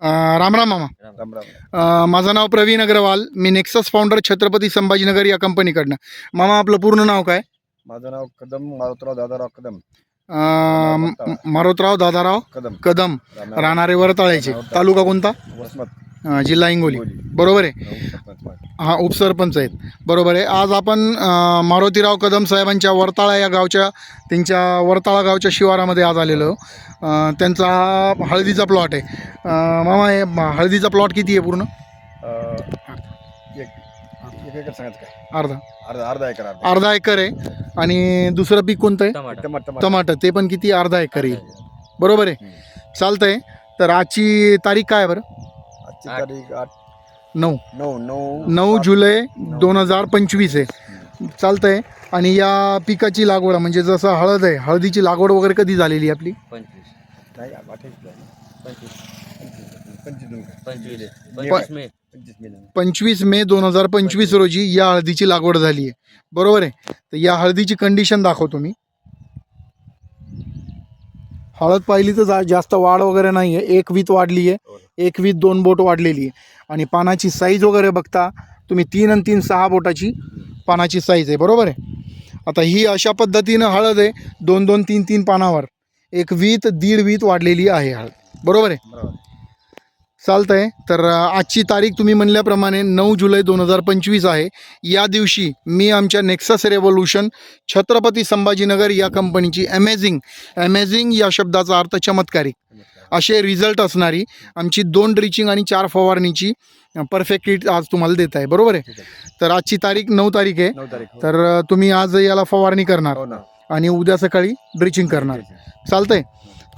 अं, राम राम मामा. राम राम. अं, माझं नाव प्रवीण अग्रवाल. मी नेक्सस फाउंडर छत्रपती संभाजीनगर या कंपनीकडनं मामा आपलं पूर्ण नाव काय? माझं नाव कदम मारुतराव दादाराव कदम. मारोतराव दादाराव कदम. कदम. राहणार वरताळ्याचे. तालुका कोणता? अं, जिल्हा हिंगोली. बरोबर आहे. हा उपसरपंच आहेत. बरोबर आहे. आज आपण अं, मारुतीराव कदम साहेबांच्या वरताळा या गावच्या त्यांच्या वरताळा गावच्या शिवारामध्ये आज आलेलो अं, त्यांचा हा हळदीचा प्लॉट आहे. अं, मामा हे म- हळदीचा प्लॉट किती आहे पूर्ण? एकर सांगायचं काय? अर्धा. अर्धा अर्धा एकर अर्धा अर्धा एकर आहे. आणि दुसरं पीक कोणतं आहे? टमाटर. टमाटर टमाटर. ते पण किती? अर्धा एकर आहे. बरोबर आहे. चालतंय. तर आजची तारीख काय आहे बरं? आजची आठ. तारीख आठ नऊ. नऊ नऊ नऊ. जुलै दोन हजार पंचवीस आहे. चालतंय. आणि या पिकाची लागवड म्हणजे जसं हळद आहे हळदीची लागवड वगैरे कधी झालेली आहे आपली? पंचवीस. नाही अठ्ठावीस झाली. पंचवीस. पंचवीस. पंचवीस मे. पंचवीस मे दोन हजार पंचवीस रोजी या हळदीची लागवड झाली आहे. बरोबर आहे? तर या हळदीची कंडिशन दाखवतो मी. हळद पाहिली तर जा- जास्त वाढ वगैरे नाही आहे. एक वीत वाढली आहे. एक वीत दोन बोट वाढलेली आहे. आणि पानाची साईज वगैरे बघता तुम्ही तीन आणि तीन सहा बोटाची पानाची साईज आहे. बरोबर आहे? आता ही अशा पद्धतीनं हळद आहे. दोन दोन तीन तीन पानावर. एक वीत दीड वीत वाढलेली आहे हळद. बरोबर आहे. बरोबर चालतंय. तर आजची तारीख तुम्ही म्हणल्याप्रमाणे नऊ जुलै दोन हजार पंचवीस आहे. या दिवशी मी आमच्या नेक्सस रेव्होल्युशन छत्रपती संभाजीनगर या कंपनीची अमेझिंग अमेझिंग या शब्दाचा अर्थ चमत्कारिक असे रिझल्ट असणारी आमची दोन ड्रिचिंग आणि चार फवारणीची परफेक्ट किट आज तुम्हाला देत आहे. बरोबर आहे? आहे तर आजची तारीख नऊ तारीख आहे. हो. तर तुम्ही आज याला फवारणी करणार हो आणि उद्या सकाळी ड्रिचिंग करणार. चालतंय?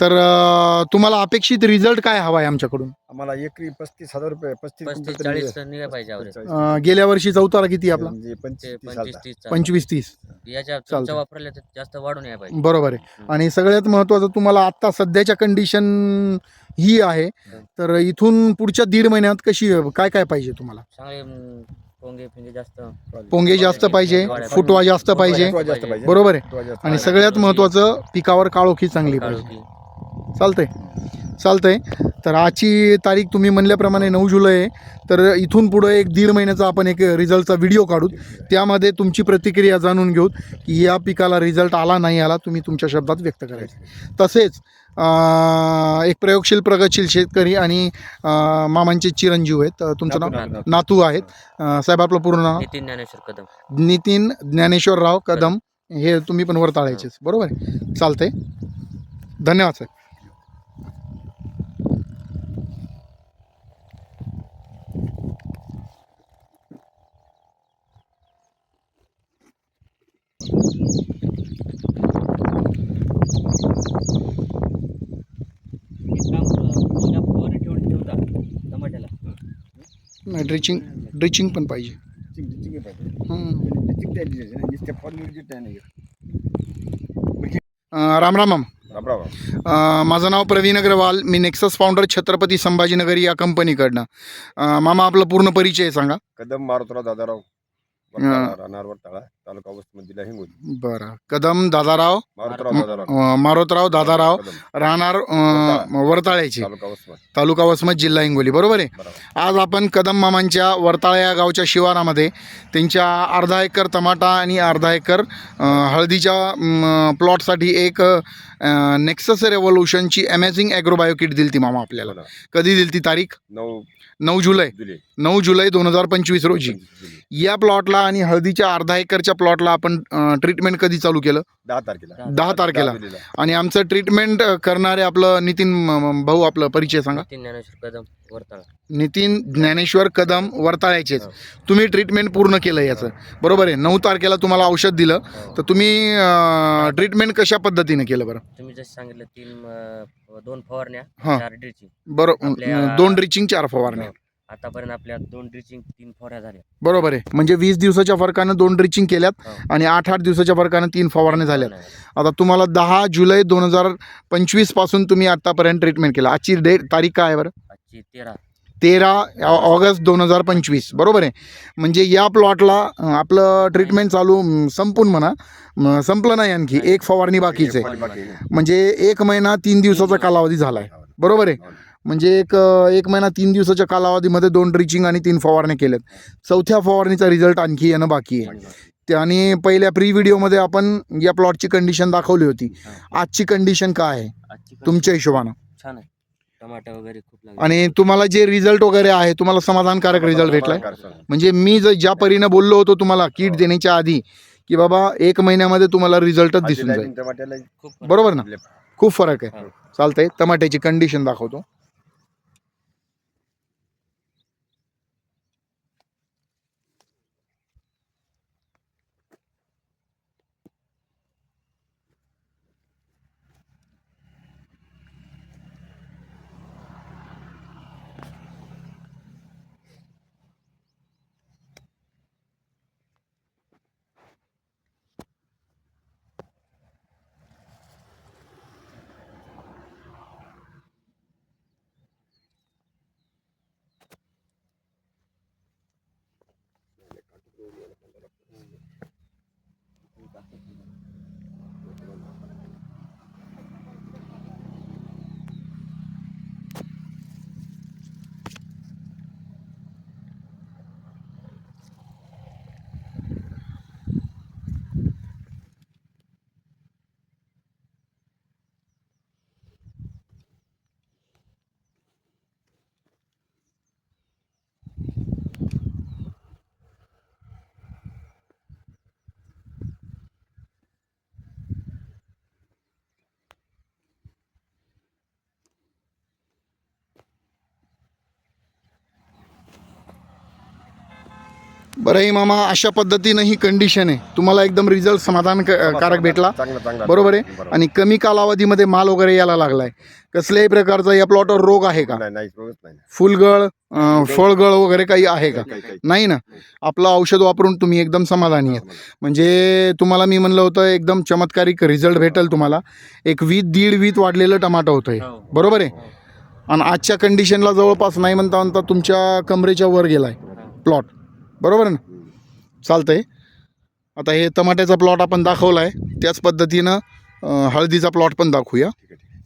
तर अ, तुम्हाला अपेक्षित रिझल्ट काय हवा आहे आमच्याकडून? आम्हाला एकरी पस्तीस हजार रुपये पस्तीस पस्तीस चाळीस पाहिजे. अ, गेल्या वर्षी चौतारा किती आपला? म्हणजे ते पंचवीस तीस पंचवीस आलता. तीस चालतं. पंचवीस तीस. याच्या चालतं. तुमच्या वापरल्या तर जास्त वाढून यायला पाहिजे. बरोबर आहे. आणि सगळ्यात महत्त्वाचं तुम्हाला आत्ता सध्याच्या कंडिशन ही आहे. तर इथून पुढच्या दीड महिन्यात कशी काय काय पाहिजे तुम्हाला? चांगले अं, पोंगे फिंगे जास्त. पोंगे जास्त पाहिजे फुटवा जास्त पाहिजे. फुटवा जास्त पाहिजे. बरोबर आहे. फुटवा जास्त आणि पाहिजे. सगळ्यात महत्त्वाचं पिकावर काळोखी चांगली पाहिजे. काळोखी. चालतंय. चालतंय. तर आजची तारीख तुम्ही म्हणल्याप्रमाणे नऊ जुलै आहे. तर इथून पुढं एक दीड महिन्याचा आपण एक रिझल्टचा व्हिडिओ काढू त्यामध्ये तुमची प्रतिक्रिया जाणून घेऊ की या पिकाला रिझल्ट आला नाही आला तुम्ही तुमच्या शब्दात व्यक्त करायचं. तसेच एक प्रयोगशील प्रगतशील शेतकरी आणि मामांचे चिरंजीव आहेत. तुमचं नाव? नातू, आहेत. साहेब आपलं पूर्ण नाव? नितीन ज्ञानेश्वर कदम. नितीन ज्ञानेश्वरराव कदम. हे तुम्ही पण वरताळायचेच. बरोबर आहे? चालतंय. धन्यवाद साहेब. नाही ड्रिचिंग ड्रिचिंग पण पाहिजे. राम राम राम राम राम. अं, माझं नाव प्रवीण अग्रवाल. मी नेक्सस फाउंडर छत्रपती संभाजीनगर या कंपनीकडनं अं, मामा आपलं पूर्ण परिचय सांगा. कदम मारुतराव दादाराव. वरताळा, राहणार वरताळा. तालुका वस्तू जिल्हा हिंगोली. बरं. कदम दादाराव मारुतराव अं, मारोतराव दादाराव राहणार अं, वरताळ्याचे. तालुका वस्तू तालुका वसमत जिल्हा हिंगोली. बरोबर आहे? आज आपण कदम मामांच्या वरताळा या गावच्या शिवारामध्ये त्यांच्या अर्धा एकर टमाटा आणि अर्धा एकर अ, हळदीच्या प्लॉटसाठी एक नेक्सस रेव्होल्युशनची अमेझिंग ॲग्रोबायो किट दिली ती मामा आपल्याला. कधी दिली ती तारीख? नऊ नऊ जुलै. जुलै. नऊ जुलै दोन हजार पंचवीस रोजी. या प्लॉटला आणि हळदीच्या अर्धा एकरच्या प्लॉटला आपण ट्रीटमेंट कधी चालू केलं? दहा तारखेला. दहा तारखेला. आणि आमचं ट्रीटमेंट करणारे आपलं नितीन म, भाऊ आपलं परिचय सांगा. नितीन ज्ञानेश्वर कदम वरताळा. नितीन ज्ञानेश्वर कदम वरताळ्याचेच. हो. तुम्ही ट्रीटमेंट पूर्ण केलं याचं. बरोबर आहे. नऊ तारखेला तुम्हाला औषध दिलं. हो. तर तुम्ही ट्रीटमेंट कशा पद्धतीने केलं बरं? तुम्ही जसं सांगितलं तीन अं, दोन फवारण्या हा. चार ड्रिचिंग बरं आपल्या- दोन ड्रिचिंग चार फवारण्या. आतापर्यंत आपल्या दोन ड्रिचिंग तीन फवारण्या झाल्या. बरोबर आहे. म्हणजे वीस दिवसाच्या फरकानं दोन ड्रिचिंग केल्यात हो. आणि आठ आठ दिवसाच्या फरकानं तीन फवारण्या झाल्यात. आता तुम्हाला दहा जुलै दोन हजार पंचवीसपासून तुम्ही आतापर्यंत ट्रीटमेंट केलं. आजची डेट तारीख काय आहे बरं? आजची तेरा. तेरा ऑ- ऑगस्ट दोन हजार पंचवीस. बरोबर आहे. म्हणजे या प्लॉटला अं, आपलं ट्रीटमेंट चालू अं, संपून म्हणा. म, संपलं नाही आणखी. एक फवारणी बाकीच आहे. म्हणजे एक महिना तीन दिवसाचा कालावधी झाला आहे. बरोबर आहे म्हणजे एक एक महिना तीन दिवसाच्या कालावधीमध्ये दोन ड्रिचिंग आणि तीन फवारण्या केल्यात. चौथ्या फवारणीचा रिझल्ट आणखी येणं बाकी आहे. आणि पहिल्या प्री व्हिडिओमध्ये आपण या प्लॉटची कंडिशन दाखवली होती. आजची कंडिशन काय आहे? तुमच्या हिशोबानं. छान आहे. टमाटे वगैरे खूप आणि तुम्हाला जे रिझल्ट वगैरे आहे तुम्हाला समाधानकारक रिझल्ट भेटलाय. म्हणजे मी जर ज्या परीनं बोललो होतो तुम्हाला किट देण्याच्या आधी की बाबा एक महिन्यामध्ये तुम्हाला रिझल्टच दिसून जाईल. बरोबर ना. खूप फरक आहे. हो. चालतंय. टमाट्याची कंडिशन दाखवतो. movie in a बरं ही मामा अशा पद्धतीनं ही कंडिशन आहे. तुम्हाला एकदम रिझल्ट समाधानकारक भेटला. बरोबर आहे? आणि कमी कालावधीमध्ये माल वगैरे यायला लागलाय. कसल्याही प्रकारचा या प्लॉटवर रोग आहे का? नाही नाही रोगच नाही. फुलगळ फळगळ वगैरे काही आहे का? नाही ना? आपलं औषध वापरून तुम्ही एकदम समाधानी आहेत. म्हणजे तुम्हाला मी म्हणलं होतं एकदम चमत्कारिक रिझल्ट भेटेल तुम्हाला. एक वीत दीड वीत वाढलेलं टमाटं होतं हे. हो. बरोबर आहे? हो. आणि आजच्या कंडिशनला जवळपास नाही म्हणता म्हणता तुमच्या कमरेच्या वर गेलाय प्लॉट बरोबर आहे ना? चालतंय. आता हे टमाट्याचा प्लॉट आपण दाखवला आहे त्याच पद्धतीनं हळदीचा प्लॉट पण दाखवूया. ठीक आहे,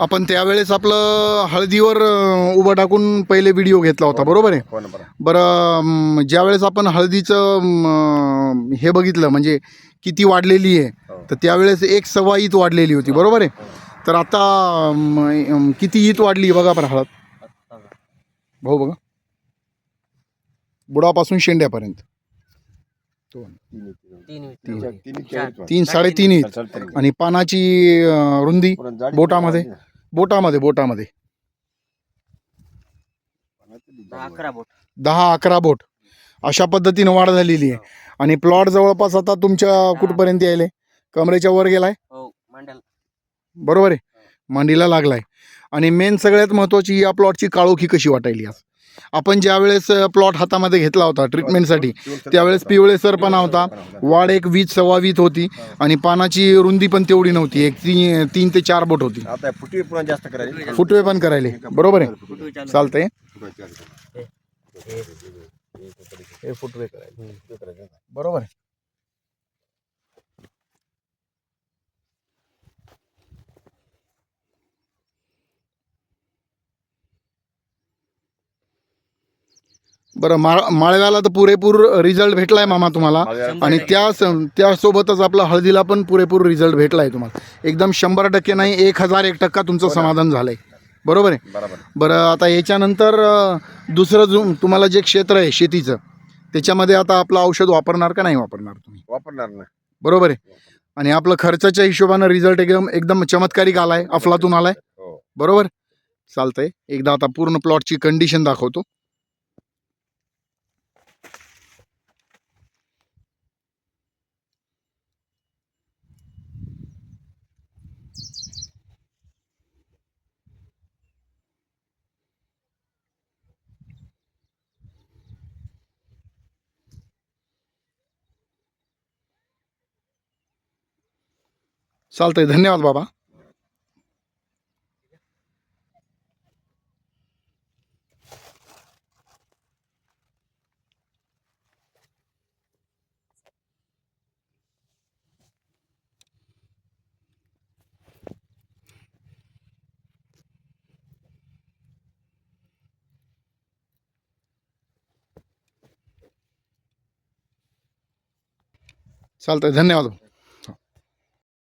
आपण त्यावेळेस आपलं हळदीवर उभं टाकून पहिले व्हिडिओ घेतला होता बरोबर आहे हो ना बरं ज्यावेळेस आपण हळदीचं अं, हे बघितलं म्हणजे किती वाढलेली आहे हो. तर त्यावेळेस एक सव्वा ईत वाढलेली होती बरोबर आहे तर आता अं, अं, किती ईत वाढली बघा बरं हळद. भाऊ बघा बुडापासून शेंड्यापर्यंत तीन- चार. साडेतीन ईत. आणि पानाची अं, रुंदी बोटामध्ये? बोटामध्ये बोटामध्ये. दहा अकरा बोट. दहा अकरा बोट. अशा पद्धतीनं वाढ झालेली आहे. आणि प्लॉट जवळपास आता तुमच्या कुठपर्यंत यायले? कमरेच्या वर गेलाय? हो बरोबर आहे. मांडीला लागलाय. आणि मेन सगळ्यात महत्त्वाची या प्लॉटची काळोखी कशी वाटायली आज? आपण ज्या वेळेस प्लॉट हातामध्ये घेतला होता ट्रीटमेंटसाठी त्यावेळेस पिवळेसरपणा होता वाढ एक वीज सव्वा वीत होती आणि पानाची रुंदी पण तेवढी नव्हती एक तीन तीन ते चार बोट होती आता फुटवी पुन्हा जास्त करायची फुटवे पण करायले बरोबर आहे चालतंय. हे फुटवे करायले बरोबर आहे बरं मा माळव्याला तर पुरेपूर रिझल्ट भेटलाय मामा तुम्हाला. आणि त्या त्यासोबतच आपला हळदीला पण पुरेपूर रिझल्ट भेटलाय तुम्हाला. एकदम शंभर टक्के नाही एक हजार एक टक्का तुमचं समाधान झालंय. बरोबर आहे? बरोबर. बरं आता याच्यानंतर अं, दुसरं जो तुम्हाला जे क्षेत्र आहे शेतीचं त्याच्यामध्ये आता आपलं औषध वापरणार का नाही वापरणार तुम्ही? वापरणार ना. बरोबर आहे? आणि आपलं खर्चाच्या हिशोबानं रिझल्ट एकदम एकदम चमत्कारिक आलाय अफलातून आलाय. हो. बरोबर? चालतंय. एकदा आता पूर्ण प्लॉटची कंडिशन दाखवतो. चालतंय. धन्यवाद बाबा. चालतंय. धन्यवाद.